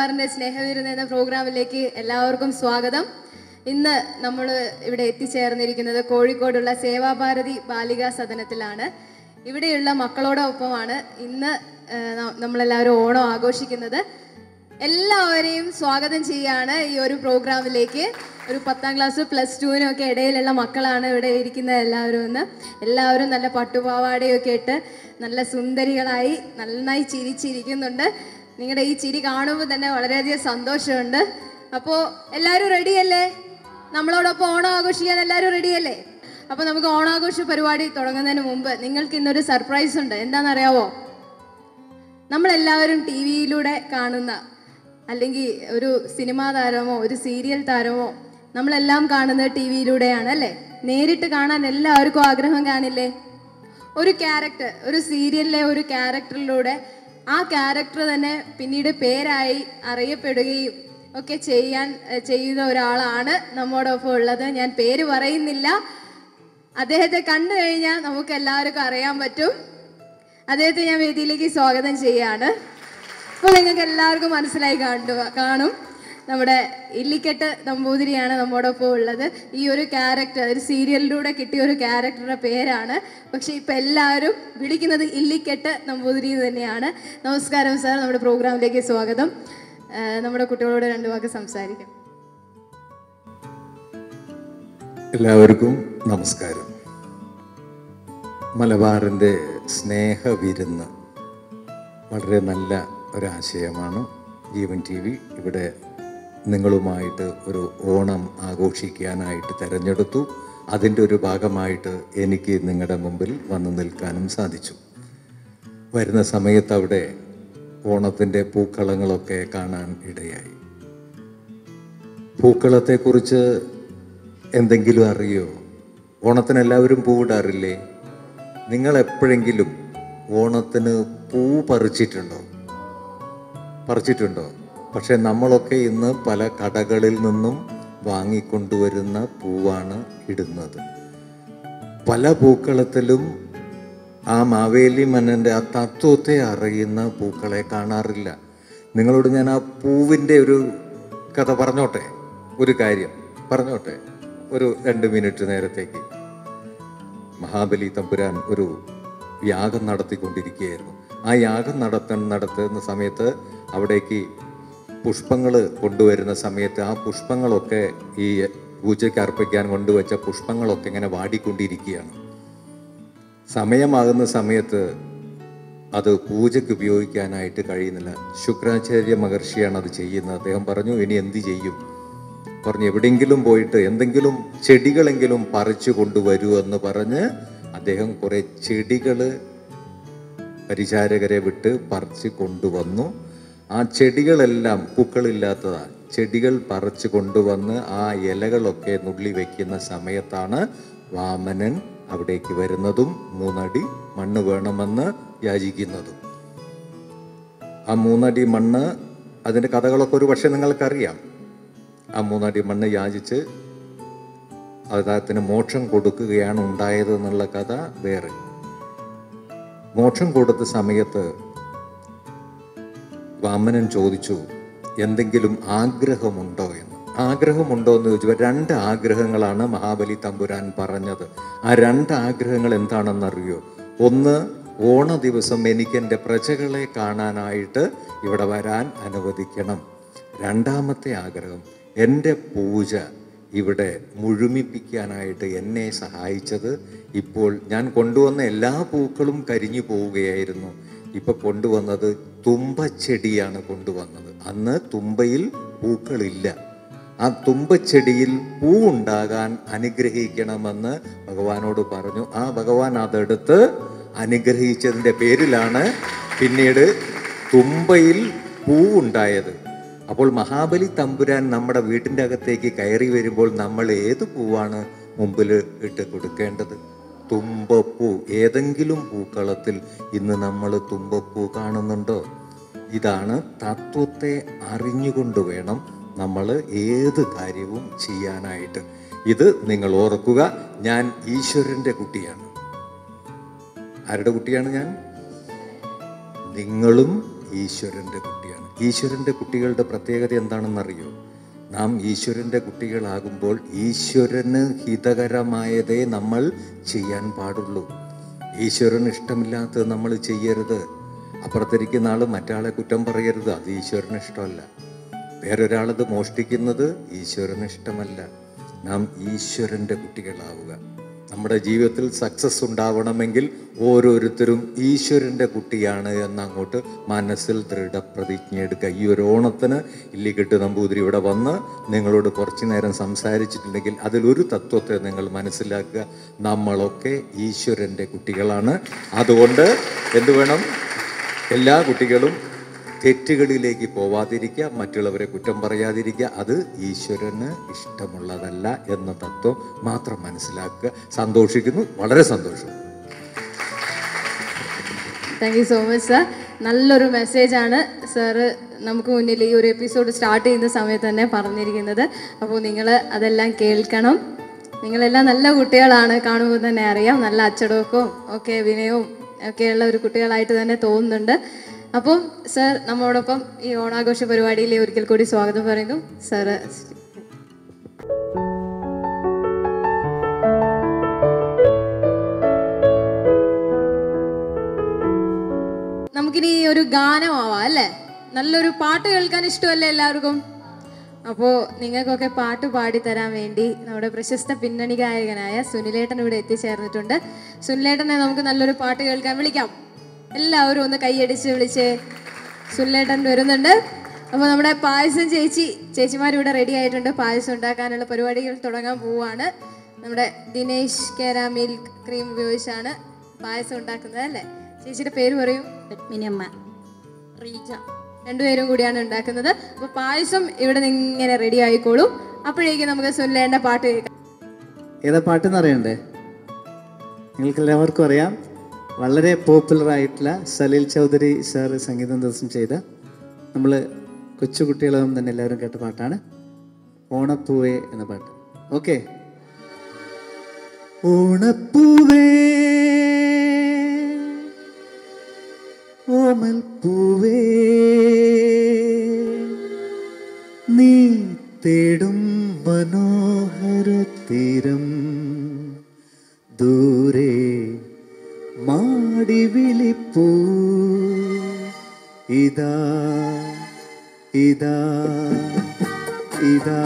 മലബാറിന്റെ സ്നേഹവിരുന്ന് എന്ന പ്രോഗ്രാമിലേക്ക് എല്ലാവർക്കും സ്വാഗതം. ഇന്ന് നമ്മൾ ഇവിടെ എത്തിച്ചേർന്നിരിക്കുന്നത് കോഴിക്കോടുള്ള സേവാഭാരതി ബാലികാ സദനത്തിലാണ്. ഇവിടെയുള്ള മക്കളോടൊപ്പമാണ് ഇന്ന് നമ്മളെല്ലാവരും ഓണം ആഘോഷിക്കുന്നത്. എല്ലാവരെയും സ്വാഗതം ചെയ്യാണ് ഈ ഒരു പ്രോഗ്രാമിലേക്ക്. ഒരു പത്താം ക്ലാസ് പ്ലസ് ടുവിനും ഒക്കെ ഇടയിലുള്ള മക്കളാണ് ഇവിടെ ഇരിക്കുന്ന എല്ലാവരും ഒന്ന് എല്ലാവരും നല്ല പട്ടുപാവാടയൊക്കെ ഇട്ട് നല്ല സുന്ദരികളായി നന്നായി ചിരിച്ചിരിക്കുന്നുണ്ട്. നിങ്ങളുടെ ഈ ചിരി കാണുമ്പോൾ തന്നെ വളരെയധികം സന്തോഷമുണ്ട്. അപ്പോൾ എല്ലാവരും റെഡിയല്ലേ നമ്മളോടൊപ്പം ഓണം ആഘോഷിക്കാൻ എല്ലാവരും റെഡിയല്ലേ അപ്പോൾ നമുക്ക് ഓണാഘോഷ പരിപാടി തുടങ്ങുന്നതിന് മുമ്പ് നിങ്ങൾക്ക് ഇന്നൊരു സർപ്രൈസ് ഉണ്ട്. എന്താണെന്നറിയാവോ? നമ്മളെല്ലാവരും ടി വിയിലൂടെ കാണുന്ന അല്ലെങ്കിൽ ഒരു സിനിമാ താരമോ ഒരു സീരിയൽ താരമോ നമ്മളെല്ലാം കാണുന്നത് ടി വിയിലൂടെയാണ് അല്ലേ? നേരിട്ട് കാണാൻ എല്ലാവർക്കും ആഗ്രഹം കാണില്ലേ? ഒരു ക്യാരക്ടർ ഒരു സീരിയലിലെ ഒരു ക്യാരക്ടറിലൂടെ ആ ക്യാരക്ടർ തന്നെ പിന്നീട് പേരായി അറിയപ്പെടുകയും ഒക്കെ ചെയ്യാൻ ചെയ്യുന്ന ഒരാളാണ് നമ്മോടൊപ്പം ഉള്ളത്. ഞാൻ പേര് പറയുന്നില്ല. അദ്ദേഹത്തെ കണ്ടു കഴിഞ്ഞാൽ നമുക്ക് എല്ലാവർക്കും അറിയാൻ പറ്റും. അദ്ദേഹത്തെ ഞാൻ വേദിയിലേക്ക് സ്വാഗതം ചെയ്യാണ്. അപ്പോൾ നിങ്ങൾക്ക് എല്ലാവർക്കും മനസ്സിലായി കാണും. നമ്മുടെ ഇല്ലിക്കെട്ട് നമ്പൂതിരിയാണ് നമ്മോടൊപ്പം ഉള്ളത്. ഈ ഒരു ക്യാരക്ടർ ഒരു സീരിയലിലൂടെ കിട്ടിയ ഒരു ക്യാരക്ടറുടെ പേരാണ്. പക്ഷെ ഇപ്പം എല്ലാവരും വിളിക്കുന്നത് ഇല്ലിക്കെട്ട് നമ്പൂതിരി തന്നെയാണ്. നമസ്കാരം സാർ നമ്മുടെ പ്രോഗ്രാമിലേക്ക് സ്വാഗതം. നമ്മുടെ കുട്ടികളോട് രണ്ട് വാക്ക് സംസാരിക്കാം. എല്ലാവർക്കും നമസ്കാരം. മലബാറിന്റെ സ്നേഹവിരുന്ന് വളരെ നല്ല ഒരാശയമാണ് ജീവൻ ടി വി. ഇവിടെ നിങ്ങളുമായിട്ട് ഒരു ഓണം ആഘോഷിക്കാനായിട്ട് തിരഞ്ഞെടുത്തു. അതിന്റെ ഒരു ഭാഗമായിട്ട് എനിക്ക് നിങ്ങളുടെ മുമ്പിൽ വന്നു നിൽക്കാനും സാധിച്ചു. വരുന്ന സമയത്ത് അവിടെ ഓണത്തിന്റെ പൂക്കളങ്ങളൊക്കെ കാണാൻ ഇടയായി. പൂക്കളത്തെക്കുറിച്ച് എന്തെങ്കിലും അറിയോ? ഓണത്തിന് എല്ലാവരും പൂവിടാറില്ലേ? നിങ്ങൾ എപ്പോഴെങ്കിലും ഓണത്തിന് പൂ പറിച്ചിട്ടുണ്ടോ? പറിച്ചിട്ടുണ്ടോ? പക്ഷെ നമ്മളൊക്കെ ഇന്ന് പല കടകളിൽ നിന്നും വാങ്ങിക്കൊണ്ടുവരുന്ന പൂവാണ് ഇടുന്നത്. പല പൂക്കളത്തിലും ആ മാവേലി മന്നന്റെ ആ തത്വത്തെ അറിയുന്ന പൂക്കളെ കാണാറില്ല. നിങ്ങളോട് ഞാൻ ആ പൂവിന്റെ ഒരു കഥ പറഞ്ഞോട്ടെ? ഒരു കാര്യം പറഞ്ഞോട്ടെ? ഒരു രണ്ട് മിനിറ്റ് നേരത്തേക്ക്. മഹാബലി തമ്പുരാൻ ഒരു യാഗം നടത്തിക്കൊണ്ടിരിക്കുകയായിരുന്നു. ആ യാഗം നടത്ത നടത്തുന്ന സമയത്ത് അവിടേക്ക് പുഷ്പങ്ങൾ കൊണ്ടുവരുന്ന സമയത്ത് ആ പുഷ്പങ്ങളൊക്കെ ഈ പൂജയ്ക്ക് അർപ്പിക്കാൻ കൊണ്ടുവച്ച പുഷ്പങ്ങളൊക്കെ ഇങ്ങനെ വാടിക്കൊണ്ടിരിക്കുകയാണ്. സമയമാകുന്ന സമയത്ത് അത് പൂജയ്ക്ക് ഉപയോഗിക്കാനായിട്ട് കഴിയുന്നില്ല. ശുക്രാചാര്യ മഹർഷിയാണ് അത് ചെയ്യുന്നത്. അദ്ദേഹം പറഞ്ഞു ഇനി എന്ത് ചെയ്യും? പറഞ്ഞു എവിടെയെങ്കിലും പോയിട്ട് എന്തെങ്കിലും ചെടികളെങ്കിലും പറിച്ചു കൊണ്ടുവരൂ എന്ന് പറഞ്ഞ് അദ്ദേഹം കുറേ ചെടികൾ പരിചാരകരെ വിട്ട് പറിച്ച് കൊണ്ടുവന്നു. ആ ചെടികളെല്ലാം പൂക്കളില്ലാത്തതാണ് ചെടികൾ പറിച്ചു കൊണ്ടുവന്ന് ആ ഇലകളൊക്കെ നുള്ളി വെക്കുന്ന സമയത്താണ് വാമനൻ അവിടേക്ക് വരുന്നതും മൂന്നടി മണ്ണ് വേണമെന്ന് യാചിക്കുന്നതും. ആ മൂന്നടി മണ്ണ് അതിന്റെ കഥകളൊക്കെ ഒരു പക്ഷേ നിങ്ങൾക്കറിയാം. ആ മൂന്നടി മണ്ണ് യാചിച്ച് അദ്ദേഹത്തിന് മോക്ഷം കൊടുക്കുകയാണ് ഉണ്ടായത് എന്നുള്ള കഥ വേറെ. മോക്ഷം കൊടുത്ത സമയത്ത് വാമനൻ ചോദിച്ചു എന്തെങ്കിലും ആഗ്രഹമുണ്ടോ എന്ന്? ആഗ്രഹമുണ്ടോ എന്ന് ചോദിച്ചപ്പോൾ രണ്ട് ആഗ്രഹങ്ങളാണ് മഹാബലി തമ്പുരാൻ പറഞ്ഞത്. ആ രണ്ട് ആഗ്രഹങ്ങൾ എന്താണെന്നറിയോ? ഒന്ന് ഓണ ദിവസം എനിക്ക് എന്റെ പ്രജകളെ കാണാനായിട്ട് ഇവിടെ വരാൻ അനുവദിക്കണം. രണ്ടാമത്തെ ആഗ്രഹം എന്റെ പൂജ ഇവിടെ മുഴുമിപ്പിക്കാനായിട്ട് എന്നെ സഹായിച്ചത് ഇപ്പോൾ ഞാൻ കൊണ്ടുവന്ന എല്ലാ പൂക്കളും കരിഞ്ഞു പോവുകയായിരുന്നു. ഇപ്പോൾ കൊണ്ടുവന്നത് തുമ്പച്ചെടിയാണ് കൊണ്ടുവന്നത്. അന്ന് തുമ്പയിൽ പൂക്കളില്ല. ആ തുമ്പച്ചെടിയിൽ പൂ ഉണ്ടാകാൻ അനുഗ്രഹിക്കണമെന്ന് ഭഗവാനോട് പറഞ്ഞു. ആ ഭഗവാൻ അതെടുത്ത് അനുഗ്രഹിച്ചതിന്റെ പേരിലാണ് പിന്നീട് തുമ്പയിൽ പൂ ഉണ്ടായത് അപ്പോൾ മഹാബലി തമ്പുരാൻ നമ്മുടെ വീട്ടിന്റെ അകത്തേക്ക് കയറി വരുമ്പോൾ നമ്മൾ ഏത് പൂവാണ് മുമ്പിൽ ഇട്ട് കൊടുക്കേണ്ടത്? തുമ്പപ്പൂ. ഏതെങ്കിലും പൂക്കളത്തിൽ ഇന്ന് നമ്മൾ തുമ്പപ്പൂ കാണുന്നുണ്ടോ? ഇതാണ് തത്വത്തെ അറിഞ്ഞുകൊണ്ട് വേണം നമ്മൾ ഏത് കാര്യവും ചെയ്യാനായിട്ട്. ഇത് നിങ്ങൾ ഓർക്കുക ഞാൻ ഈശ്വരന്റെ കുട്ടിയാണ്. ആരുടെ കുട്ടിയാണ് ഞാൻ? നിങ്ങളും ഈശ്വരന്റെ കുട്ടിയാണ്. ഈശ്വരന്റെ കുട്ടികളുടെ പ്രത്യേകത എന്താണെന്നറിയോ? നാം ഈശ്വരന്റെ കുട്ടികളാകുമ്പോൾ ഈശ്വരന് ഹിതകരമായതേ നമ്മൾ ചെയ്യാൻ പാടുള്ളൂ. ഈശ്വരന് ഇഷ്ടമില്ലാത്തത് നമ്മൾ ചെയ്യരുത്. അപ്പുറത്തിരിക്കുന്ന ആൾ മറ്റാളെ കുറ്റം പറയരുത്. അത് ഈശ്വരന് ഇഷ്ടമല്ല. വേറൊരാളത് മോഷ്ടിക്കുന്നത് ഈശ്വരന് ഇഷ്ടമല്ല. നാം ഈശ്വരന്റെ കുട്ടികളാവുക. നമ്മുടെ ജീവിതത്തിൽ സക്സസ് ഉണ്ടാവണമെങ്കിൽ ഓരോരുത്തരും ഈശ്വരന്റെ കുട്ടിയാണ് എന്നങ്ങോട്ട് മനസ്സിൽ ദൃഢപ്രതിജ്ഞ എടുക്കുക. ഈ ഒരു ഓണത്തിന് ഇല്ലിക്കെട്ട് നമ്പൂതിരി ഇവിടെ വന്ന് നിങ്ങളോട് കുറച്ചു നേരം സംസാരിച്ചിട്ടുണ്ടെങ്കിൽ അതിലൊരു തത്വത്തെ നിങ്ങൾ മനസ്സിലാക്കുക. നമ്മളൊക്കെ ഈശ്വരന്റെ കുട്ടികളാണ്. അതുകൊണ്ട് എന്തുവേണം എല്ലാ കുട്ടികളും തെറ്റുകളിലേക്ക് പോവാതിരിക്കുക മറ്റുള്ളവരെ കുറ്റം പറയാതിരിക്കുക. അത് ഈശ്വരന് ഇഷ്ടമുള്ളതല്ല എന്ന തത്വം മാത്രം മനസ്സിലാക്കുക. സന്തോഷിക്കുന്നു. വളരെ സന്തോഷം. Thank you so much sir നല്ലൊരു മെസ്സേജാണ് സാറ് നമുക്ക് മുന്നിൽ ഈ ഒരു എപ്പിസോഡ് സ്റ്റാർട്ട് ചെയ്യുന്ന സമയത്ത് തന്നെ പറഞ്ഞിരിക്കുന്നത്. അപ്പോൾ നിങ്ങൾ അതെല്ലാം കേൾക്കണം. നിങ്ങളെല്ലാം നല്ല കുട്ടികളാണ് കാണുമ്പോൾ തന്നെ അറിയാം. നല്ല അച്ചടക്കവും ഒക്കെ വിനയവും ഒക്കെയുള്ള ഒരു കുട്ടികളായിട്ട് തന്നെ തോന്നുന്നുണ്ട്. അപ്പം സർ നമ്മളോടൊപ്പം ഈ ഓണാഘോഷ പരിപാടിയിൽ ഒരിക്കൽ കൂടി സ്വാഗതം പറയുന്നു. സാറ് നമുക്കിനി ഒരു ഗാനമാവാം അല്ലേ? നല്ലൊരു പാട്ട് കേൾക്കാൻ ഇഷ്ടമല്ലേ എല്ലാവർക്കും? അപ്പോൾ നിങ്ങൾക്കൊക്കെ പാട്ട് പാടിത്തരാൻ വേണ്ടി നമ്മുടെ പ്രശസ്ത പിന്നണി ഗായകനായ സുനിലേട്ടൻ ഇവിടെ എത്തിച്ചേർന്നിട്ടുണ്ട്. സുനിലേട്ടനെ നമുക്ക് നല്ലൊരു പാട്ട് കേൾക്കാൻ വിളിക്കാം. എല്ലാവരും ഒന്ന് കൈയടിച്ച് വിളിച്ച് സുല്ലേട്ടൻ വരുന്നുണ്ട്. അപ്പോൾ നമ്മുടെ പായസം ചേച്ചി ചേച്ചിമാർ ഇവിടെ റെഡി ആയിട്ടുണ്ട്. പായസം ഉണ്ടാക്കാനുള്ള പരിപാടികൾ തുടങ്ങാൻ പോവുകയാണ് നമ്മുടെ ദിനേശ് കേര മിൽക്ക് ക്രീം ഉപയോഗിച്ചാണ് പായസം ഉണ്ടാക്കുന്നത് അല്ലേ? ചേച്ചിയുടെ പേര് പറയൂ. പത്മിനിയമ്മ. റീജ. രണ്ടുപേരും കൂടിയാണ് ഉണ്ടാക്കുന്നത്. അപ്പൊ പായസം ഇവിടെ നിന്ന് ഇങ്ങനെ റെഡി ആയിക്കോളും. അപ്പോഴേക്കും നമുക്ക് സുല്ലേണ്ട പാട്ട് കേൾക്കാം. ഏതാ പാട്ടെന്ന് അറിയണ്ടേ? നിങ്ങൾക്ക് എല്ലാവർക്കും അറിയാം. വളരെ പോപ്പുലറായിട്ടുള്ള സലീൽ ചൗധരി സാറ് സംഗീതം ദിവസം ചെയ്ത നമ്മൾ കൊച്ചുകുട്ടികളും തന്നെ എല്ലാവരും കേട്ട പാട്ടാണ് ഓണപ്പൂവേ എന്ന പാട്ട്. ഓക്കെ ഓണപ്പൂവേ ഓമൽ ഇതാ ഇതാ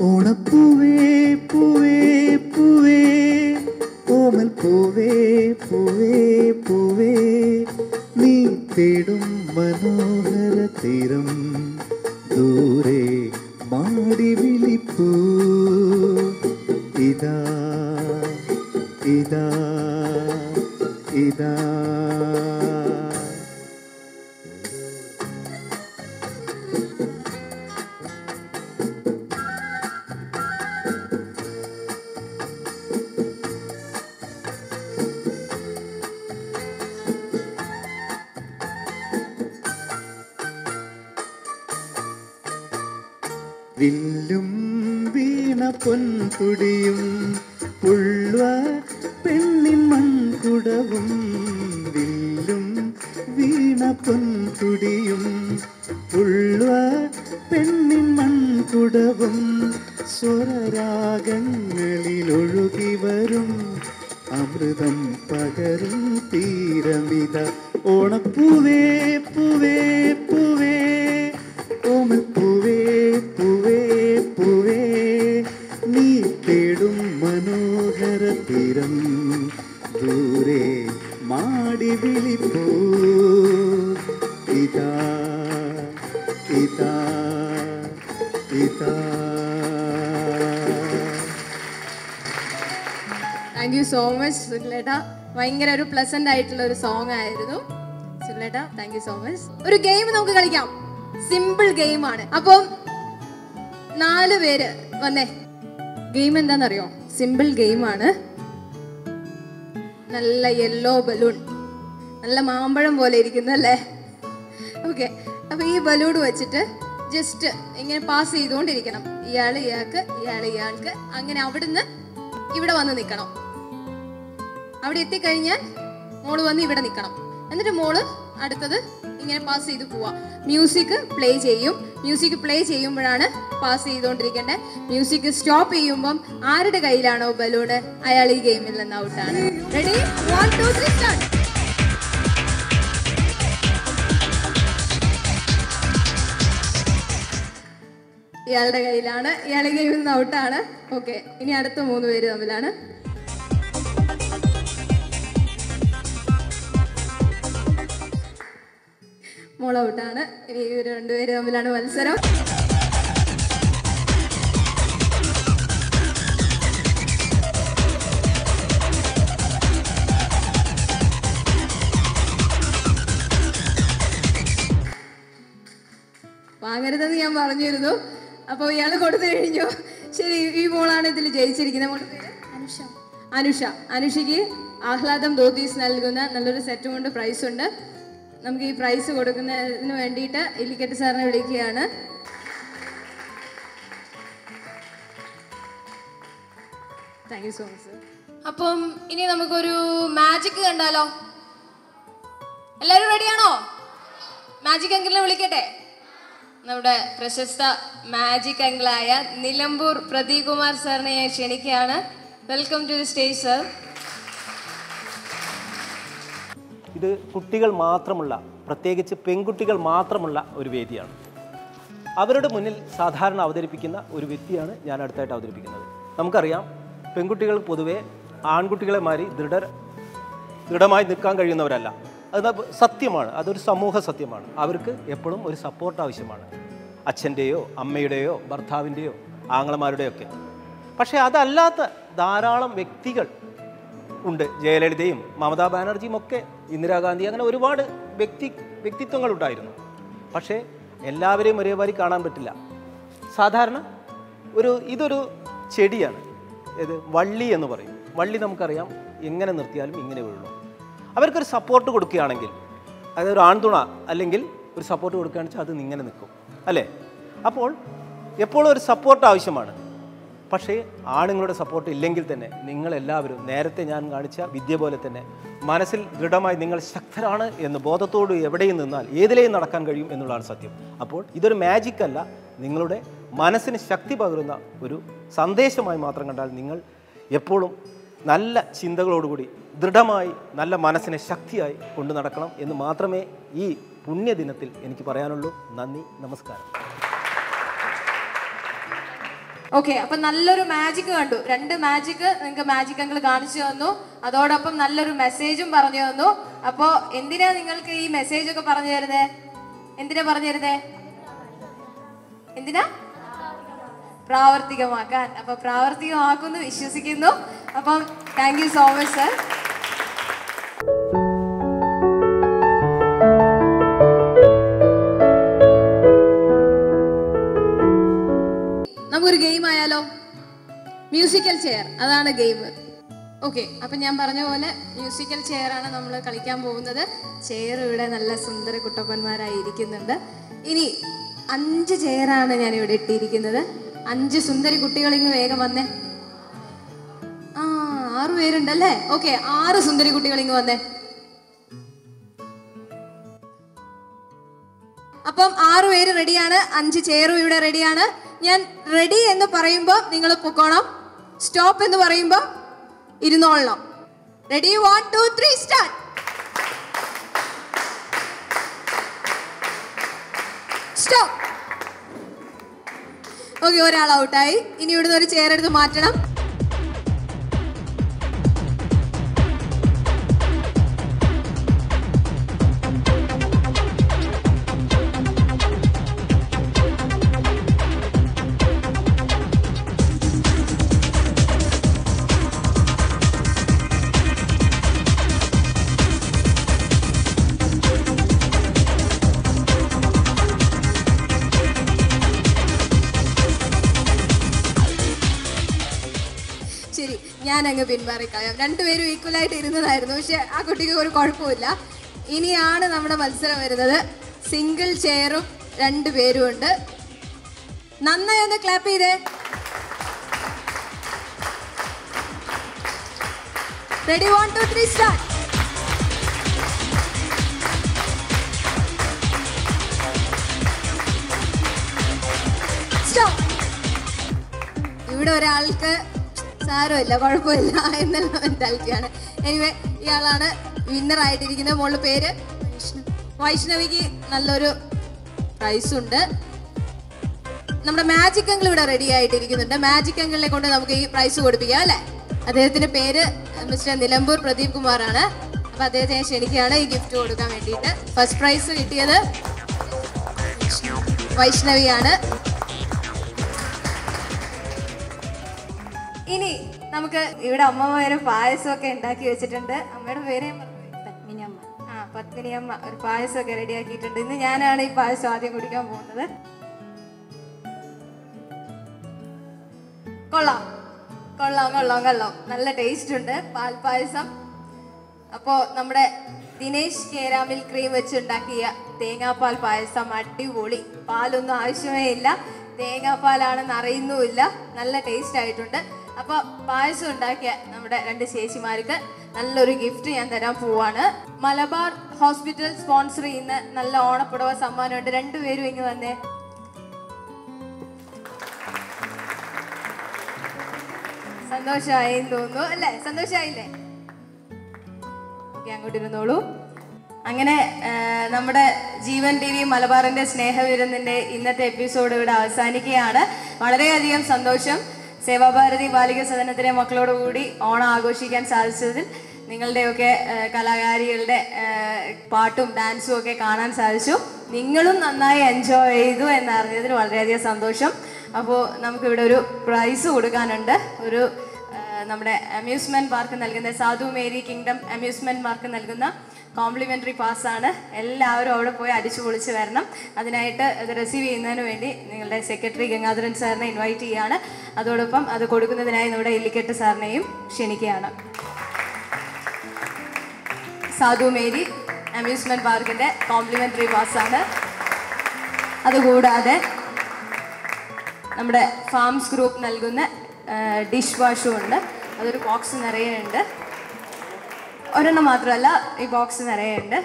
ഓണപ്പൂവേ പൊൻതുടിയും പുള്ളുവ പെണ്ണിൻ മൺകുടവും വില്ലും വീണ പൊൻതുടിയും പുള്ളുവ പെണ്ണിൻ മൺകുടവും സ്വരരാഗങ്ങളിലൊഴുകി വരും. അമൃതം പകരും തീരമിത ഓണപ്പൂവേ പൂവേ പൂവേ. വിളിപ്പൂ ഇതാ ഇതാ ഇതാ താങ്ക് യു സോ മച്ച് സുനിലേട്ട ഭയങ്കര ഒരു പ്ലസന്റ് ആയിട്ടുള്ള ഒരു സോങ് ആയിരുന്നു. സുനിലേട്ട താങ്ക് യു സോ മച്ച് ഒരു ഗെയിം നമുക്ക് കളിക്കാം. സിമ്പിൾ ഗെയിം ആണ്. അപ്പം നാല് പേര് വന്നേ. ഗെയിം എന്താണെന്നറിയോ? സിമ്പിൾ ഗെയിം ആണ്. നല്ല യെല്ലോ ബലൂൺ നല്ല മാമ്പഴം പോലെ ഇരിക്കുന്നു അല്ലേ? ഓക്കെ അപ്പൊ ഈ ബലൂൺ വെച്ചിട്ട് ജസ്റ്റ് ഇങ്ങനെ പാസ് ചെയ്തുകൊണ്ടിരിക്കണം. ഇയാൾ ഇയാൾക്ക് ഇയാൾ ഇയാൾക്ക്. അങ്ങനെ അവിടുന്ന് ഇവിടെ വന്ന് നിൽക്കണം അവിടെ എത്തിക്കഴിഞ്ഞാൽ മോൾ വന്ന് ഇവിടെ നിൽക്കണം എന്നിട്ട് മോൾ അടുത്തത് ഇങ്ങനെ പാസ് ചെയ്ത് പോവാ. മ്യൂസിക് പ്ലേ ചെയ്യും. മ്യൂസിക് പ്ലേ ചെയ്യുമ്പോഴാണ് പാസ് ചെയ്തുകൊണ്ടിരിക്കേണ്ടത്. മ്യൂസിക് സ്റ്റോപ്പ് ചെയ്യുമ്പം ആരുടെ കയ്യിലാണോ ബലൂണ്? അയാൾ ഈ ഗെയിമിൽ നിന്ന് ഔട്ടാണ് ready one two three start ഇയാളുടെ കയ്യിലാണ്. ഇയാളെ കയ്യിൽ നിന്ന് ഔട്ടാണ് ഓക്കെ ഇനി അടുത്ത മൂന്ന് പേര് തമ്മിലാണ്. മോൾ ഔട്ടാണ് ഇനി ഇവർ രണ്ടുപേര് തമ്മിലാണ് മത്സരം. വാങ്ങരുതെന്ന് ഞാൻ പറഞ്ഞിരുന്നു. അപ്പോൾ ഇയാൾ കൊടുത്തു കഴിഞ്ഞു. ശരി ഈ മോളാണ് ഇതിൽ ജയിച്ചിരിക്കുന്നത്. മോളുടെ പേര്? അനുഷ. അനുഷ. അനുഷയ്ക്ക് ആഹ്ലാദം ധോത്തീസ് നൽകുന്ന നല്ലൊരു സെറ്റും കൊണ്ട് പ്രൈസ് ഉണ്ട്. നമുക്ക് ഈ പ്രൈസ് കൊടുക്കുന്നതിന് വേണ്ടിയിട്ട് ഇല്ലിക്കറ്റ് സാറിനെ വിളിക്കുകയാണ്. Thank you so much sir അപ്പം ഇനി നമുക്കൊരു മാജിക് കണ്ടാലോ? എല്ലാവരും റെഡിയാണോ മാജിക് എങ്കിലും വിളിക്കട്ടെ? നമ്മുടെ പ്രശസ്ത മാജിക് അങ്കിളായ നിലമ്പൂർ പ്രദീപ് കുമാർ സാറിനെ ഞാൻ ക്ഷണിക്കുകയാണ്. Welcome to the stage sir ഇത് കുട്ടികൾ മാത്രമുള്ള പ്രത്യേകിച്ച് പെൺകുട്ടികൾ മാത്രമുള്ള ഒരു വേദിയാണ്. അവരുടെ മുന്നിൽ സാധാരണ അവതരിപ്പിക്കുന്ന ഒരു വ്യക്തിയാണ് ഞാൻ അടുത്തായിട്ട് അവതരിപ്പിക്കുന്നത്. നമുക്കറിയാം പെൺകുട്ടികൾ പൊതുവെ ആൺകുട്ടികളെ മാറി ദൃഢ ദൃഢമായി നിൽക്കാൻ കഴിയുന്നവരല്ല. അത് സത്യമാണ്. അതൊരു സമൂഹ സത്യമാണ്. അവർക്ക് എപ്പോഴും ഒരു സപ്പോർട്ട് ആവശ്യമാണ്. അച്ഛന്റെയോ അമ്മയുടെയോ ഭർത്താവിന്റെയോ ആങ്ങളമാരുടെയോ ഒക്കെ പക്ഷേ അതല്ലാത്ത ധാരാളം വ്യക്തികൾ ഉണ്ട്. ജയലളിതയും മമതാ ബാനർജിയും ഒക്കെ ഇന്ദിരാഗാന്ധി അങ്ങനെ ഒരുപാട് വ്യക്തി വ്യക്തിത്വങ്ങൾ ഉണ്ടായിരുന്നു പക്ഷേ എല്ലാവരെയും ഒരേമാതിരി കാണാൻ പറ്റില്ല. സാധാരണ ഒരു ഇതൊരു ചെടിയാണ്. ഇത് വള്ളി എന്ന് പറയും. വള്ളി നമുക്കറിയാം എങ്ങനെ നിർത്തിയാലും ഇങ്ങനെ വീഴുള്ളൂ അവർക്കൊരു സപ്പോർട്ട് കൊടുക്കുകയാണെങ്കിൽ അതായത് ഒരു ആൺതുണ അല്ലെങ്കിൽ ഒരു സപ്പോർട്ട് കൊടുക്കുകയാണെന്ന് വെച്ചാൽ അത് ഇങ്ങനെ നിൽക്കും അല്ലേ? അപ്പോൾ എപ്പോഴും ഒരു സപ്പോർട്ട് ആവശ്യമാണ്. പക്ഷേ ആണുങ്ങളുടെ സപ്പോർട്ട് ഇല്ലെങ്കിൽ തന്നെ നിങ്ങളെല്ലാവരും നേരത്തെ ഞാൻ കാണിച്ച വിദ്യ പോലെ തന്നെ മനസ്സിൽ ദൃഢമായി നിങ്ങൾ ശക്തരാണ് എന്ന് ബോധത്തോട് എവിടെയും നിന്നാൽ ഏതിലെയും നടക്കാൻ കഴിയും എന്നുള്ളതാണ് സത്യം. അപ്പോൾ ഇതൊരു മാജിക് അല്ല. നിങ്ങളുടെ മനസ്സിന് ശക്തി പകരുന്ന ഒരു സന്ദേശമായി മാത്രം കണ്ടാൽ നിങ്ങൾ എപ്പോഴും നല്ല ചിന്തകളോടുകൂടി ദൃഢമായി നല്ല മനസ്സിനെ ശക്തിയായി കൊണ്ടു നടക്കണം എന്ന് മാത്രമേ ഈ പുണ്യദിനത്തിൽ എനിക്ക് പറയാനുള്ളൂ. നന്ദി നമസ്കാരം. ഓക്കെ അപ്പൊ നല്ലൊരു മാജിക് കണ്ടു. രണ്ട് മാജിക് നിങ്ങൾക്ക് മാജിക് അങ്കിൾ കാണിച്ചു തന്നു. അതോടൊപ്പം നല്ലൊരു മെസ്സേജും പറഞ്ഞു തന്നു. അപ്പോ എന്തിനാ നിങ്ങൾക്ക് ഈ മെസ്സേജ് ഒക്കെ പറഞ്ഞു തരുന്നേ? എന്തിനാ പറഞ്ഞു തരുന്നേ? എന്തിനാ? പ്രാവർത്തികമാക്കാൻ. അപ്പൊ പ്രാവർത്തികമാക്കുന്നു വിശ്വസിക്കുന്നു. അപ്പം thank you so much sir chair അതാണ് ഗെയിം ഓക്കെ അപ്പം ഞാൻ പറഞ്ഞ പോലെ മ്യൂസിക്കൽ ചെയർ ആണ് നമ്മൾ കളിക്കാൻ പോകുന്നത്. ചെയർ ഇവിടെ നല്ല സുന്ദര കുട്ടപ്പന്മാരായി ഇരിക്കുന്നുണ്ട് ഇനി അഞ്ച് ചെയറാണ് ഞാൻ ഇവിടെ ഇട്ടിരിക്കുന്നത്. അഞ്ച് സുന്ദരി കുട്ടികൾ ഇങ്ങ് വേഗം വന്നേ. ആ ആറ് പേരുണ്ടല്ലേ? ഓക്കെ ആറ് സുന്ദരി കുട്ടികൾ ഇങ്ങ് വന്നേ. അപ്പം ആറ് പേര് റെഡിയാണ് അഞ്ച് ചെയറും ഇവിടെ റെഡിയാണ് ഞാൻ റെഡി എന്ന് പറയുമ്പോൾ നിങ്ങൾ പൊക്കോണം. സ്റ്റോപ്പ് എന്ന് പറയുമ്പോൾ ഇരുന്നോളണം. Ready one two three start stop okay ഒരാൾ ഔട്ടായി ഇനി ഇവിടുന്ന് ഒരു ചെയർ എടുത്ത് മാറ്റണം. ഞാൻ അങ്ങ് പിന്മാറിക്കളയാം രണ്ടുപേരും ഈക്വൽ ആയിട്ട് ഇരുന്നതായിരുന്നു. പക്ഷെ ആ കുട്ടിക്ക് ഒരു കുഴപ്പമില്ല ഇനിയാണ് നമ്മുടെ മത്സരം വരുന്നത്. സിംഗിൾ ചെയറും രണ്ട് പേരും ഉണ്ട്. നന്നായി ഒന്ന് ക്ലാപ്പ് ചെയ്തേ. Ready one two three start ഇവിടെ ഒരാൾക്ക് സാരമില്ല കുഴപ്പമില്ല എന്നുള്ള മെന്റാലിറ്റിയാണ് എനിവേ ഇയാളാണ് വിന്നർ ആയിട്ടിരിക്കുന്നത്. മോളുടെ പേര് വൈഷ്ണവിക്ക് നല്ലൊരു പ്രൈസ് ഉണ്ട്. നമ്മുടെ മാജിക് അങ്കിൾ ഇവിടെ റെഡി ആയിട്ടിരിക്കുന്നുണ്ട്. മാജിക് അങ്കിളിനെ കൊണ്ട് നമുക്ക് ഈ പ്രൈസ് കൊടുപ്പിക്കാം അല്ലേ? അദ്ദേഹത്തിന്റെ പേര് മിസ്റ്റർ നിലമ്പൂർ പ്രദീപ് കുമാറാണ്. അപ്പൊ അദ്ദേഹത്തെ ക്ഷണിക്കുകയാണ് ഈ ഗിഫ്റ്റ് കൊടുക്കാൻ വേണ്ടിയിട്ട്. ഫസ്റ്റ് പ്രൈസ് കിട്ടിയത് വൈഷ്ണവിയാണ്. ഇനി നമുക്ക് ഇവിടെ അമ്മമാര് പായസമൊക്കെ ഉണ്ടാക്കി വെച്ചിട്ടുണ്ട്. അമ്മയുടെ പേര് പത്മിനിയമ്മ. ആ പത്മിനിയമ്മ. ഒരു പായസമൊക്കെ റെഡിയാക്കിയിട്ടുണ്ട് ഇന്ന് ഞാനാണ് ഈ പായസം ആദ്യം കുടിക്കാൻ പോകുന്നത്. കൊള്ളാം. കൊള്ളാം കൊള്ളാം കൊള്ളാം. നല്ല ടേസ്റ്റ് ഉണ്ട്. പാൽപ്പായസം അപ്പോൾ നമ്മുടെ ദിനേശ് കേരാമിൽ ക്രീം വെച്ച് ഉണ്ടാക്കിയ തേങ്ങാപ്പാൽ പായസം അടിപൊളി. പാലൊന്നും ആവശ്യമേ ഇല്ല. തേങ്ങാപ്പാലാണെന്ന് അറിയുന്നുമില്ല. നല്ല ടേസ്റ്റ് ആയിട്ടുണ്ട്. അപ്പോൾ പായസം ഉണ്ടാക്കിയ നമ്മുടെ രണ്ട് ചേച്ചിമാർക്ക് നല്ലൊരു ഗിഫ്റ്റ് ഞാൻ തരാൻ പോവാണ്. മലബാർ ഹോസ്പിറ്റൽ സ്പോൺസർ ചെയ്യുന്ന നല്ല ഓണപ്പുടവ സമ്മാനമുണ്ട്. രണ്ടുപേരും ഇങ്ങ് വന്നേ. സന്തോഷമായി തോന്നുന്നു. അല്ലേ? സന്തോഷമായില്ലേ? ഓക്കെ അങ്ങോട്ട് ഇരുന്നോളൂ. അങ്ങനെ നമ്മുടെ ജീവൻ ടി വി മലബാറിന്റെ സ്നേഹവിരുന്നിന്റെ ഇന്നത്തെ എപ്പിസോഡ് ഇവിടെ അവസാനിക്കുകയാണ്. വളരെയധികം സന്തോഷം. സേവാഭാരതി ബാലിക സദനത്തിലെ മക്കളോട് കൂടി ഓണം ആഘോഷിക്കാൻ സാധിച്ചതിൽ നിങ്ങളുടെയൊക്കെ കലാകാരികളുടെ പാട്ടും ഡാൻസും ഒക്കെ കാണാൻ സാധിച്ചു. നിങ്ങളും നന്നായി എൻജോയ് ചെയ്തു എന്നറിഞ്ഞതിൽ വളരെയധികം സന്തോഷം. അപ്പോൾ നമുക്കിവിടെ ഒരു പ്രൈസ് കൊടുക്കാനുണ്ട്. ഒരു നമ്മുടെ അമ്യൂസ്മെന്റ് പാർക്ക് നൽകുന്ന സാധു മേരി കിങ്ഡം അമ്യൂസ്മെന്റ് പാർക്ക് നൽകുന്ന കോംപ്ലിമെന്ററി പാസ്സാണ്. എല്ലാവരും അവിടെ പോയി അടിച്ചു പൊളിച്ച് വരണം. അതിനായിട്ട് ഇത് റിസീവ് ചെയ്യുന്നതിന് വേണ്ടി നിങ്ങളുടെ സെക്രട്ടറി ഗംഗാധരൻ സാറിനെ ഇൻവൈറ്റ് ചെയ്യുകയാണ് അതോടൊപ്പം അത് കൊടുക്കുന്നതിനായി നമ്മുടെ ഇല്ലിക്കെട്ട് സാറിനെയും ക്ഷണിക്കുകയാണ്. സാധു മേരി അമ്യൂസ്മെന്റ് പാർക്കിന്റെ കോംപ്ലിമെന്ററി പാസ്സാണ് അതുകൂടാതെ നമ്മുടെ ഫാംസ് ഗ്രൂപ്പ് നൽകുന്ന ഡിഷ് വാഷും ഉണ്ട്. അതൊരു ബോക്സ് നിറയെ ഉണ്ട്. ഒരെണ്ണം മാത്രമല്ല ഈ ബോക്സ് നിറയെ ഉണ്ട്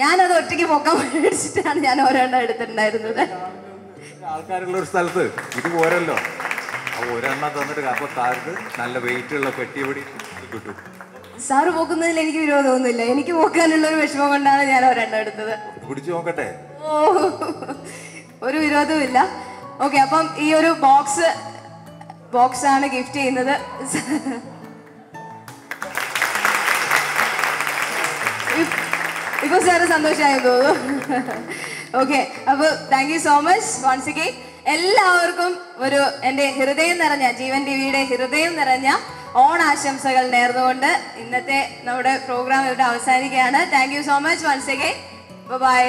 ഞാനത് ഒറ്റയ്ക്ക് പൊക്കാൻ മേടിച്ചിട്ടാണ് ഞാൻ ഒരെണ്ണം എടുത്തിട്ടുണ്ടായിരുന്നത്. ആൾക്കാരുള്ള ഒരു സ്ഥലത്ത് ഇത് പോരല്ലോ. ഒരെണ്ണം തന്നിട്ട് അപ്പൊ താഴത്ത് നല്ല വെയിറ്റ് ഉള്ള പെട്ടിയപടി കിട്ടും. സാറ് പോക്കുന്നതിൽ എനിക്ക് വിരോധമൊന്നുമില്ല. എനിക്ക് പോക്കാനുള്ള ഒരു വിഷമം കൊണ്ടാണ് ഞാൻ ഒരെണ്ണം എടുത്തത്. പിടിച്ചു നോക്കട്ടെ. ഓ ഒരു വിരോധവും ഇല്ല ഓക്കെ അപ്പം ഈ ഒരു ബോക്സ് ബോക്സ് ആണ് ഗിഫ്റ്റ് ചെയ്യുന്നത്. ഇപ്പൊ സാറ് സന്തോഷമായി തോന്നുന്നു ഓക്കെ അപ്പൊ thank you so much once again എല്ലാവർക്കും ഒരു എന്റെ ഹൃദയം നിറഞ്ഞ ജീവൻ ടി വിയുടെ ഹൃദയം നിറഞ്ഞ ഓണാശംസകൾ നേർന്നുകൊണ്ട് ഇന്നത്തെ നമ്മുടെ പ്രോഗ്രാം ഇവിടെ അവസാനിക്കുകയാണ്. Thank you so much once again bye